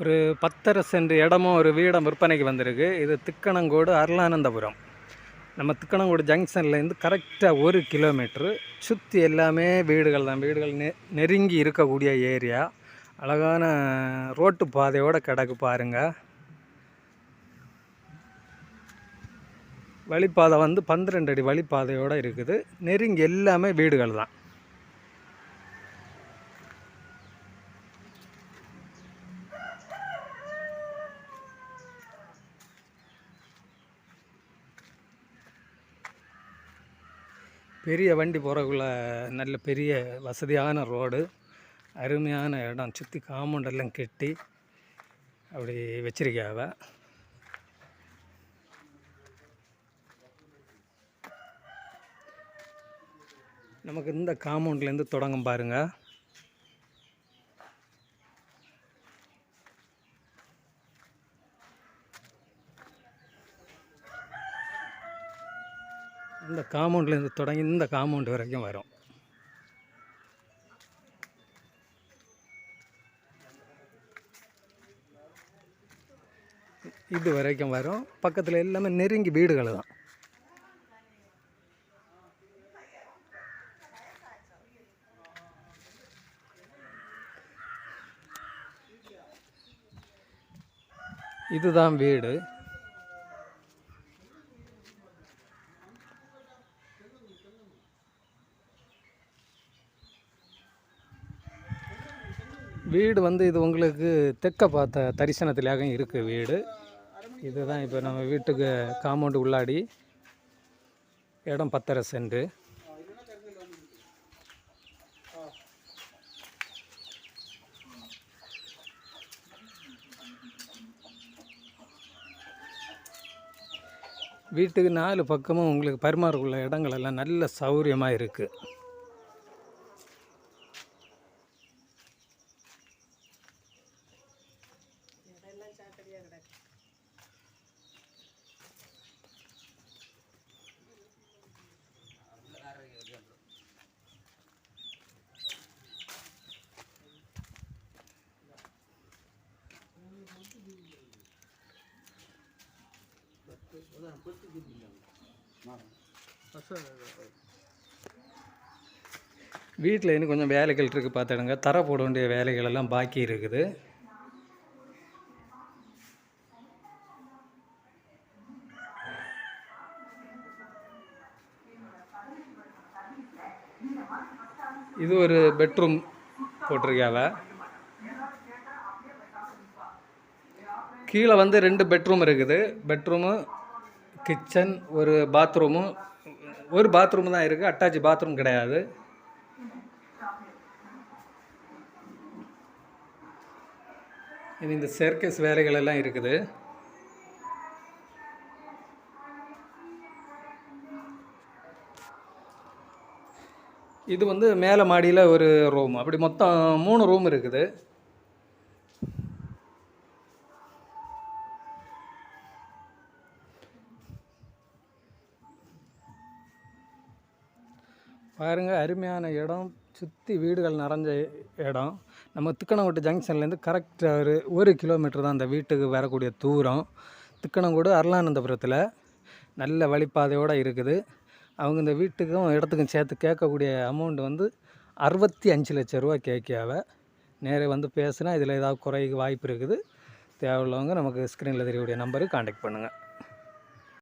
ஒரு பத்தரை சென்ட் இடமும் ஒரு வீடும் விற்பனைக்கு வந்திருக்கு. இது திக்கணங்கோடு அருளானந்தபுரம். நம்ம திக்கணங்கோடு ஜங்ஷன்லேருந்து கரெக்டாக ஒரு கிலோமீட்ரு. சுற்றி எல்லாமே வீடுகள் தான். வீடுகள் நெ நெருங்கி இருக்கக்கூடிய ஏரியா. அழகான ரோட்டு பாதையோடு கிடக்கு பாருங்க. வழிப்பாதை வந்து பன்னிரெண்டு அடி வழிப்பாதையோடு இருக்குது. நெருங்கி எல்லாமே வீடுகள் தான். பெரிய வண்டி போகிறக்குள்ள நல்ல பெரிய வசதியான ரோடு அருமையான இடம். சுற்றி காம்பவுண்ட் எல்லாம் கெட்டி அப்படி வச்சிருக்காவ. நமக்கு இந்த காம்பவுண்ட்லேருந்து தொடங்கும் பாருங்கள் இந்த காம்பவுண்ட்லேருந்து தொடங்கி இந்த காம்பவுண்ட் வரைக்கும் வரும். இது வரைக்கும் வரும். பக்கத்தில் எல்லாமே நெருங்கி வீடுகள் தான். இதுதான் வீடு. வீடு வந்து இது உங்களுக்கு தெற்க பார்த்த தரிசனத்திலாக இருக்குது வீடு. இதுதான் இப்போ நம்ம வீட்டுக்கு காம்பவுண்டு உள்ளாடி இடம் பத்தரை சென்ட். வீட்டுக்கு நாலு பக்கமும் உங்களுக்கு பரிமாறக்குள்ள இடங்கள் எல்லாம் நல்ல சௌகரியமாக இருக்குது வீட்டில் இன்னும் கொஞ்சம் வேலைகள் இருக்குது பார்த்துடுங்க. தர போட வேண்டிய வேலைகள் எல்லாம் பாக்கி இருக்குது. இது ஒரு பெட்ரூம் போட்டிருக்காவ கீழே வந்து ரெண்டு பெட்ரூம் இருக்குது. பெட்ரூமு கிச்சன் ஒரு பாத்ரூமு ஒரு பாத்ரூம் தான் இருக்குது அட்டாச் பாத்ரூம் கிடையாது. இது இந்த சேர்க்கஸ் வேலைகள் எல்லாம் இருக்குது. இது வந்து மேலே மாடியில் ஒரு ரூம் அப்படி மொத்தம் மூணு ரூம் இருக்குது. பாருங்க அருமையான இடம். சுற்றி வீடுகள் நிறைஞ்ச இடம். நம்ம திக்கணங்கோட்டு ஜங்ஷன்லேருந்து கரெக்டாக ஒரு ஒரு கிலோமீட்டர் தான் அந்த வீட்டுக்கு வரக்கூடிய தூரம். திக்கணங்கோடு அருளானந்தபுரத்தில் நல்ல வழிப்பாதையோடு இருக்குது. அவங்க இந்த வீட்டுக்கும் இடத்துக்கும் சேர்த்து கேட்கக்கூடிய அமௌண்ட் வந்து அறுபத்தி அஞ்சு லட்ச ரூபா கேட்காவ நேரே வந்து பேசுனா இதில் ஏதாவது குறைக்கு வாய்ப்பு இருக்குது. தேவையுள்ளவங்க நமக்கு ஸ்க்ரீனில் தெரியக்கூடிய நம்பருக்கு காண்டாக்ட் பண்ணுங்கள்